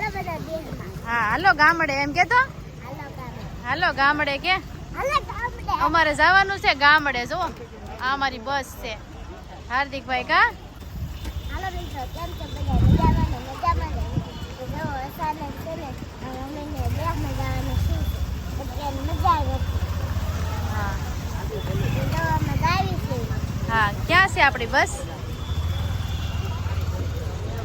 હા હાલો ગામડે એમ કેતો? હાલો ગામડે. કે? અમારે જવાનું છે ગામડે જો આ અમારી બસ છે. હાર્દિકભાઈ કા? હાલો હા ક્યાં છે આપણી બસ?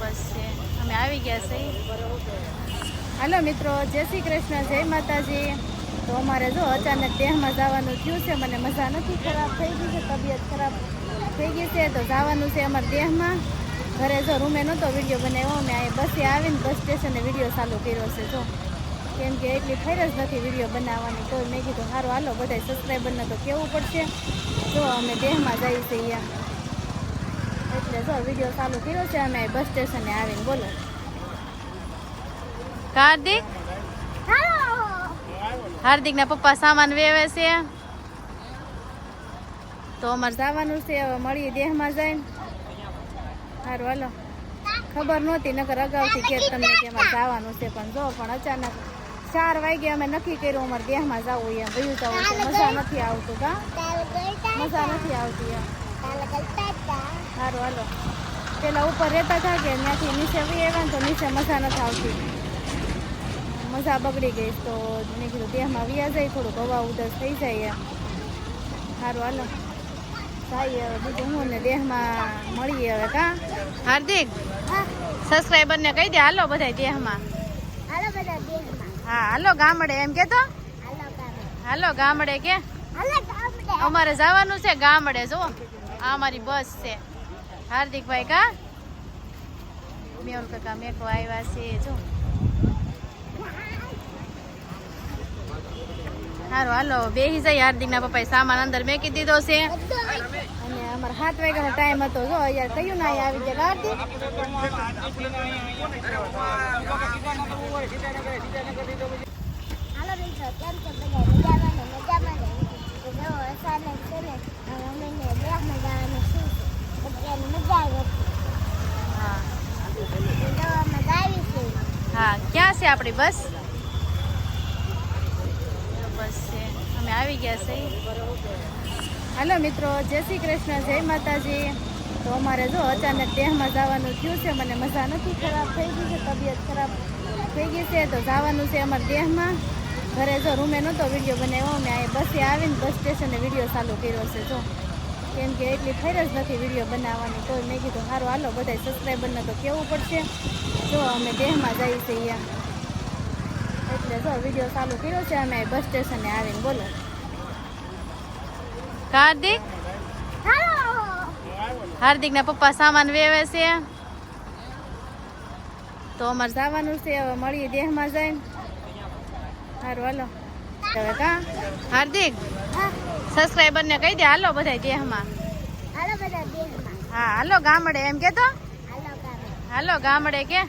બસ છે. અમે આવી ગયા છીએ. હાલો મિત્રો, જય શ્રી કૃષ્ણ, જય માતાજી. તો અમારે જો અચાનક દેહમાં જવાનું થયું છે, મને મજા નથી ખરાબ થઈ ગઈ છે, તબિયત ખરાબ થઈ ગઈ છે, તો જવાનું છે અમારા દેહમાં. ઘરે જો રૂમે નહોતો વીડિયો બનાવ્યો મેં અહીં બસે આવીને બસ સ્ટેશને વીડિયો ચાલુ કર્યો છે, જો. કેમ કે એટલી જ નથી વીડિયો બનાવવાની તો મેં કીધું સારું હાલો બધા સબસ્ક્રાઈબરને તો કહેવું પડશે. જો અમે દેહમાં જઈએ છીએ એટલે જો વીડિયો ચાલુ કર્યો છે અમે બસ સ્ટેશને આવીને બોલો હાર્દિક હાલો હાર્દિકના પપ્પા સામાન વેવે છે તો અમારે જવાનું છે હવે મળીએ દેહમાં જઈને સારું હાલો ખબર નહોતી નકર અગાઉથી કે તમને કે અમારે જવાનું છે પણ જો પણ અચાનક ચાર વાગે અમે નક્કી કર્યું અમારે દેહમાં જવું એમ વયું જવું છે મજા નથી આવતું કા તાલ ગળતા મજા નથી આવતી એમ તાલ ગળતા તા સારું હાલો. પેલા ઉપર રહેતા હતા કે ત્યાંથી નીચે બી આવ્યા ને તો નીચે મજા નથી આવતી. મજા બગડી ગઈ તો મેં કીધું દેહમાં વ્યા જાય થોડુંક હવા ઉદાસ થઈ જાય સારું હાલો. હવે બીજું હું ને દેહમાં મળીએ હવે કા? હાર્દિક હા. સબસ્ક્રાઈબરને કહી દે હાલો બધા દેહમાં. હાલો બધા દેહમાં. હા હાલો ગામડે એમ કે તો હાલો ગામડે કે? અમારે જવાનું છે ગામડે જો આ અમારી બસ છે. હાર્દિકભાઈ કા? મેં કાકા મેકો આવ્યા છે, જો. સારું હાલો બેસી જાય હાર્દિકના પપ્પાએ સામાન અંદર મેકી દીધો છે. અને અમારે સાત વાગ્યાનો ટાઈમ હતો, જો, યાર કયું ના આવી ગયા, હાર્દિક? હાલો હા, ક્યાં છે આપણી બસ? બસ છે. અમે આવી ગયા છે હાલો મિત્રો, જય શ્રી કૃષ્ણ, જય માતાજી. તો અમારે જો અચાનક દેહમાં જવાનું થયું છે, મને મજા નથી ખરાબ થઈ ગઈ છે, તબિયત ખરાબ થઈ ગઈ છે, તો જવાનું છે અમારા દેહમાં ઘરે જો રૂમે નહોતો વીડિયો બનાવ્યો મેં બસે આવીને બસ સ્ટેશને વીડિયો ચાલુ કર્યો છે, જો. કેમ કે એટલી ફેર જ નથી વીડિયો બનાવવાની. તો મેં કીધું સારું હાલો બધા સબસ્ક્રાઈબરને તો કહેવું પડશે? જો અમે દેહમાં જઈએ છીએ એટલે જો વીડિયો ચાલુ કર્યો છે અમે બસ સ્ટેશને આવીને બોલો. હાર્દિક? હાલો હાર્દિકના પપ્પા સામાન વેવે છે. તો અમારે જવાનું છે હવે મળીએ દેહમાં જઈને સારું હાલો. હવે કા? હાર્દિક? હા સબસ્ક્રાઈબરને કહી દે હાલો બધા દેહમાં. હાલો બધા દેહમાં. હા હાલો ગામડે એમ કે તો હાલો ગામડે કે?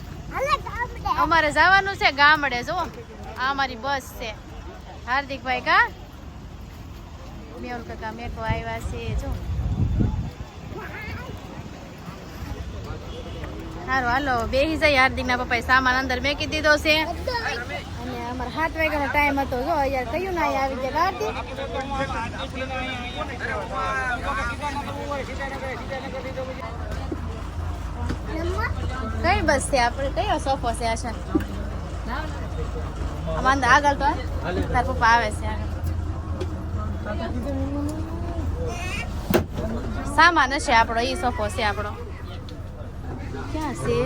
અમારે જવાનું છે ગામડે જો આ અમારી બસ છે. હાર્દિકભાઈ કા? મેલ કાકા મેકો આવ્યા છે જો સારું હાલો બેસી જાય હાર્દિકના પપ્પાએ સામાન અંદર મેકી દીધો છે. અમારે સાત વાગ્યાનો ટાઈમ હતો. જો યાર કયું ના આવી ગયા રાતી કઈ બસ છે? આપણે કયો સોફો છે આશા અંદર આગળ તો તાર પપ્પા આવે છે આગળ. સામાન હશે આપણો એ સોફો છે આપણો. ક્યાં છે?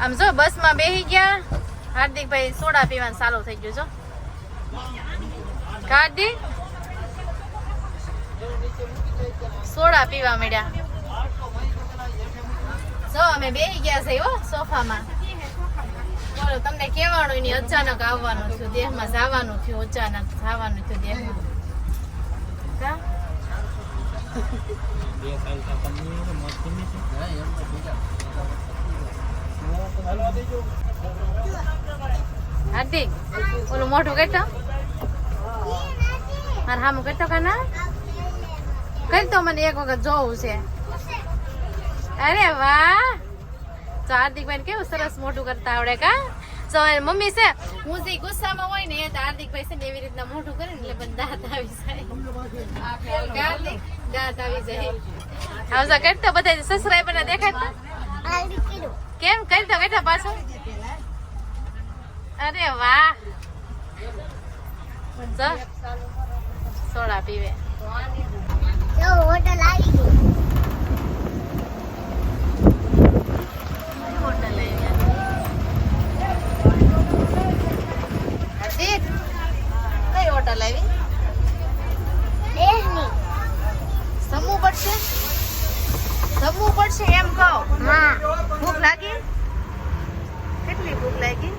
આમ જો, બસમાં બેસી ગયા. હાર્દિકભાઈ સોડા પીવાનું ચાલુ થઈ ગયું, જો. હાર્દિક? સોડા પીવા મળ્યા જો, અમે બેસી ગયા છે હો, સોફામાં. બોલો, તમને કહેવાનું નહીં અચાનક આવવાનું થયું, દેહમાં જવાનું થયું, અચાનક જવાનું થયું દેહમાં. કા? હાર્દિક, ઓલું મોઢું કેટલો મારે હામું કેટલો કાના? કરતો મને એક વખત જોવું છે. અરે વાહ! તો હાર્દિકભાઈ કેવું સરસ મોટું કરતા આવડે કા? તો મમ્મી છે, હું જે ગુસ્સામાં હોય ને તો હાર્દિકભાઈ છે ને એવી રીતના મોટું કરે ને એટલે મને દાંત આવી જાય. હાર્દિક, દાંત આવી જાય. આવજા કરતો બધા સસરાય બને દેખાડતા આલી કઈ તો બેઠા પાછો? અરે વાહ. સોડા પીવે. હોટલ આવી ગઈ હોટલ આવી હાર્દિક કઈ હોટલ આવી દેહની જમવું પડશે જમવું પડશે એમ કહો હા ભૂખ લાગી કેટલી ભૂખ લાગી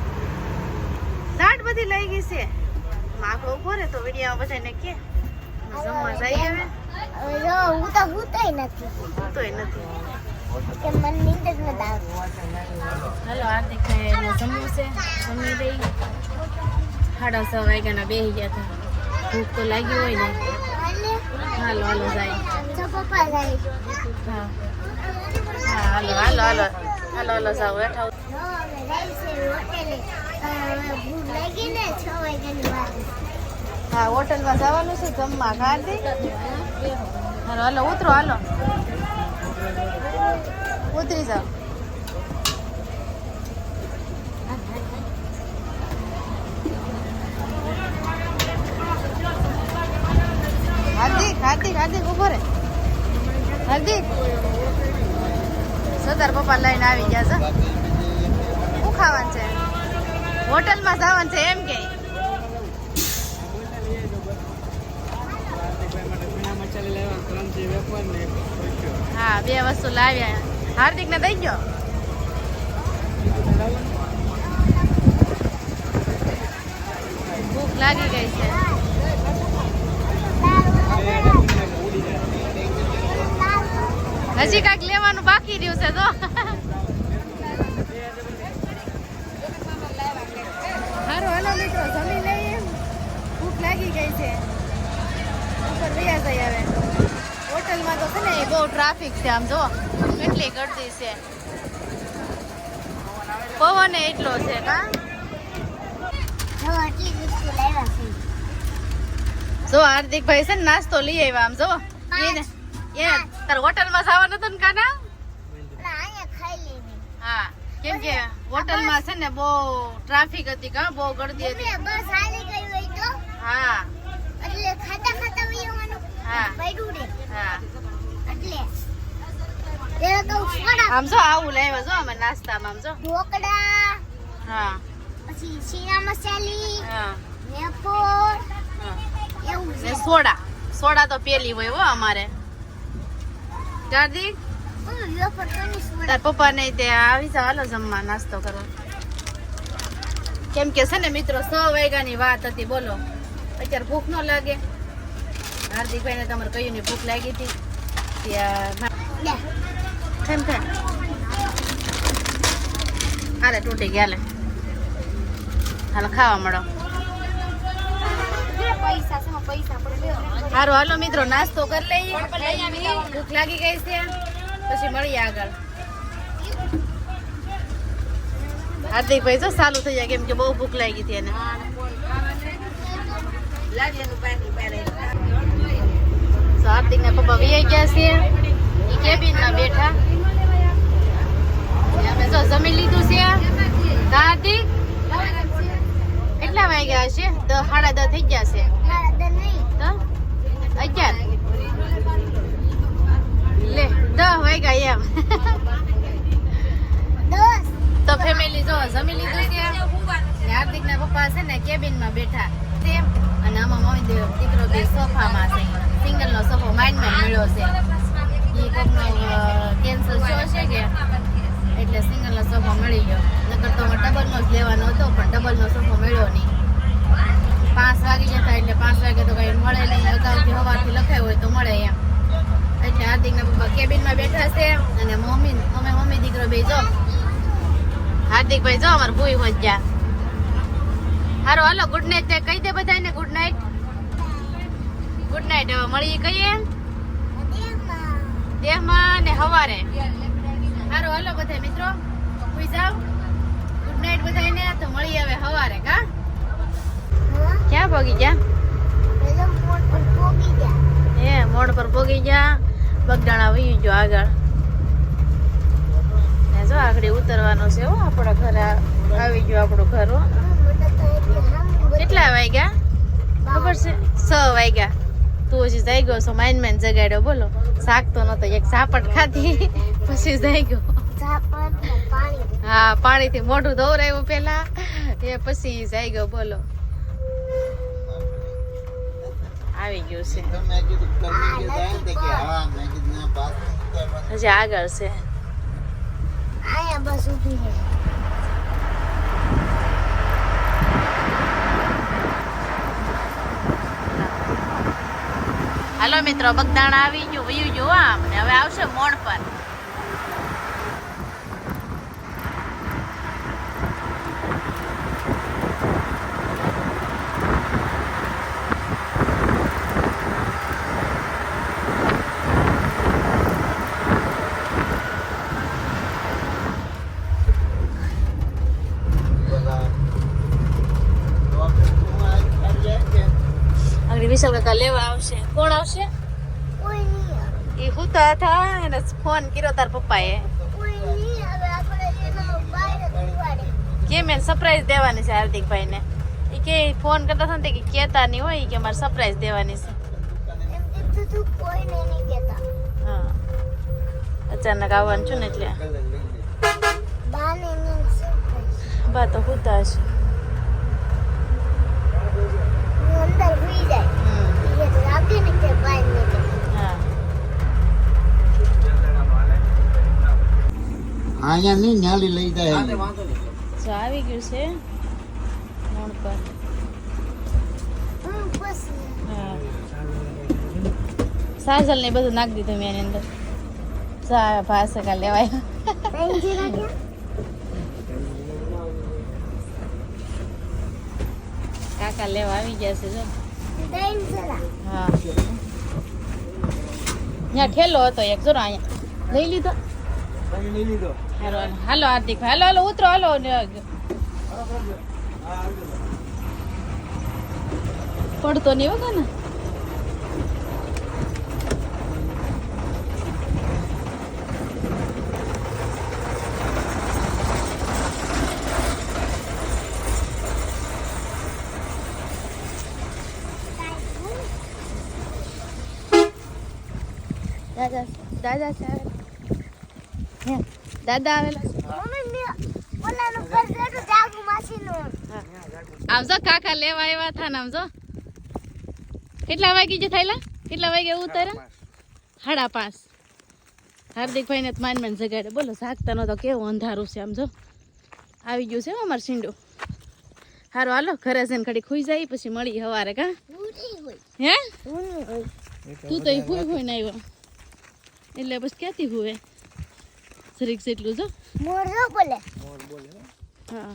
દાટ બધી લઈ ગઈ છે માકડો ઊભો રે તો વિડીયામાં બધાને કે જમવા જઈએ હવે હવે જો હું તો હુંતોય નથી. તોય નથી. કે મન નીંદ જ નથી આવતી હાલો હાર્દિક ભાઈ જમવું છે. જમી દઈ સાડા છ વાગ્યાના બેસી ગયા હતા. ભૂખ તો લાગી હોય ને. હાલો હાલો જાય. પપ્પા જાય. હા. હાલો હાલો હાલો. હાલો હાલો જાઓ બેઠા ને હા હોટલમાં જવાનું છે જમવા હાર્દિક હાલો હાલો, ઉતરો હાલો. ઉતરી જાઓ. હાર્દિક હાર્દિક હાર્દિક, ઊભો રે. હાર્દિક. સદર પપ્પા લઈને આવી ગયા છે. શું ખાવાનું છે? હોટલમાં જવાનું છે એમ કે. હા, બે વસ્તુ લાવ્યા હાર્દિક ને દઈ ગયો ભૂખ લાગી ગઈ છે. હજી કાંઈક લેવાનું બાકી રહ્યું છે, તો. હારો, હાલો મિત્રો જમી લઈએ. ભૂખ લાગી ગઈ છે. ઉપર હવે. હોટલમાં તો છે ને બહુ ટ્રાફિક છે આમ જો. કેટલી ગળદી છે. પવન એટલો છે કા જો હાર્દિકભાઈ છે ને નાસ્તો લઈ આવ્યા આમ જો. એને એને તાર હોટલમાં જવાનું હતું ને કાના? હા કેમ કે હોટલમાં છે ને બહુ ટ્રાફિક હતી કા બહુ ગળદી હતી. બસ હાલી ગઈ હોય તો? હા. એટલે ખાતા ખાતા આમ જો આવું લાવ્યા જો અમે નાસ્તામાં આમ જો. ઢોકળા હા. પછી શીરા મસાલી હા. વેફર એવું છે. સોડા. સોડા તો પેલી હોય હો અમારે. સોડા. તાર પપ્પા ને તે આવી જાવ હાલો જમવા નાસ્તો કરવા. કેમ કે છે ને મિત્રો સો વાગ્યાની વાત હતી બોલો. અત્યારે ભૂખ ન લાગે. હાર્દિકભાઈ ને તમારે કહ્યું ને ભૂખ લાગી હતી. ત્યાં કેમ કે? તૂટી ગયા લે. હાલ ખાવા મળો. હારું હાલો મિત્રો નાસ્તો કરી લઈએ. ભૂખ લાગી ગઈ છે. પછી મળીએ આગળ. હાર્દિકભાઈ જો સારું થઈ જાય કેમ કે બહુ ભૂખ લાગી હતી એને. તો હાર્દિક ના પપ્પા વી ગયા છે એ કેબિનમાં બેઠા અમે જો જમી લીધું છે. તો હાર્દિક, કેટલા વાગ્યા હશે? દસ સાડા દસ થઈ ગયા છે. તો અગિયાર. લે દસ વાગ્યા એમ. તો ફેમિલી જો જમી લીધું છે. હાર્દિક ના પપ્પા છે ને કેબિનમાં બેઠા. છે આમાં મમ્મી દેવ દીકરો બે સોફામાં છે સિંગલ નો સોફો માઇન્ડમાં મળ્યો છે એ કોકનો કેન્સલ શો છે કે એટલે સિંગલ નો સોફો મળી ગયો નકર તો ડબલનો જ લેવાનો હતો પણ ડબલનો સોફો મળ્યો નહીં પાંચ વાગી જતા એટલે પાંચ વાગે તો કંઈ મળે નહીં અગાઉથી હવાથી લખાયું હોય તો મળે એમ એટલે હાર્દિકના પપ્પા કેબિનમાં બેઠા છે અને મમ્મી અમે મમ્મી દીકરો બે જો હાર્દિકભાઈ, જો અમારે ભૂઈ હોય ગયા હારો, હાલો ગુડ નાઇટ કહી દે બધાને ગુડ નાઇટ ગુડ નાઇટ હવે મળીએ કહીએ? દેહમાં ને હવારે. હાલો બધા મિત્રો કોઈ જાઓ. ગુડ નાઇટ બધાને તો મળી હવે હવારે, કા? હા ક્યાં ભોગી ગયા? એ મોડ પર પગી ગયા. બગડાણા વહી ગયો આગળ. ને જો આગળ ઉતરવાનો છે હો, આપણા ઘરે આવી ગયો આપણું ઘર, હો. કેટલા વાગ્યા? ખબર છે? છ વાગ્યા. તું હજી જઈ ગયો છો માઇન માઇન જગાડ્યો બોલો. શાક તો નતો એક સાપટ ખાધી પછી જઈ ગયો. હા પાણીથી મોઢું ધોવરાયું પેલા એ પછી જઈ ગયો બોલો. આવી ગયું છે. હજી આગળ છે. અહીંયા કે જાય ને તે કે હા મેં કીધું ના બાત નહીં કરવાની. હજી આગળ છે આયા બસ ઊભી છે હાલો મિત્રો બગદાણા આવી ગયું વયું ગયું આમ. હવે આવશે મોડ પર બધા તો આપણે તું આ ખાઈ જાય કે આગળ વિશાલ કાકા લેવા આવશે કોણ આવશે. એ હુતા હતા એને ફોન કર્યો તાર પપ્પાએ. કેમ એને સરપ્રાઈઝ દેવાની છે હાર્દિકભાઈને? એ કે ફોન કરતા હતા ને કે કહેતા નહીં હોય કે મારે સરપ્રાઈઝ દેવાની છે. હા. અચાનક આવવાનું છું ને એટલે. બા તો હુતા હું અંદર જાય. અહીંયા નહીં ન્યાલી લઈ જાય. જો આવી ગયું છે. મોડ પર. હું પછી હા. સાજલ ને બધું નાખી દીધું મેં એની અંદર. ચા ભાસકા લેવાય. કાકા લેવા આવી ગયા છે જો. ત્યાં ઠેલો હતો એક, જો અહીંયા. લઈ લીધો. હાલો હાર્દિક હાલો હાલો, ઉતરો, હાલો પડતો નહીં વગર ને? દાદા દાદા છે. હે, દાદા આવેલા છે. મમ્મી મેં ઓલાનું ઘર જોયું જાગુ માસીનું. આમ જો કાકા લેવા આવ્યા હતા ને આમ જો કેટલા વાગે જે થયેલા? કેટલા વાગે ઉતરે સાડા પાંચ. હાર્દિકભાઈ ને માન માન જગાડે. બોલો જાગતા નતો કેવું અંધારું છે આમ જો. આવી ગયું છે અમારું સીંડું હારું હાલો ઘરે જઈને ઘડી ખુઈ જાય પછી મળી હવારે કા? હે? તું તો ભૂલ ફૂઈ ફૂઈ ને આવ્યો એટલે બસ ક્યાંથી હુએ જરીક જેટલું જો મોર જો બોલે. હા.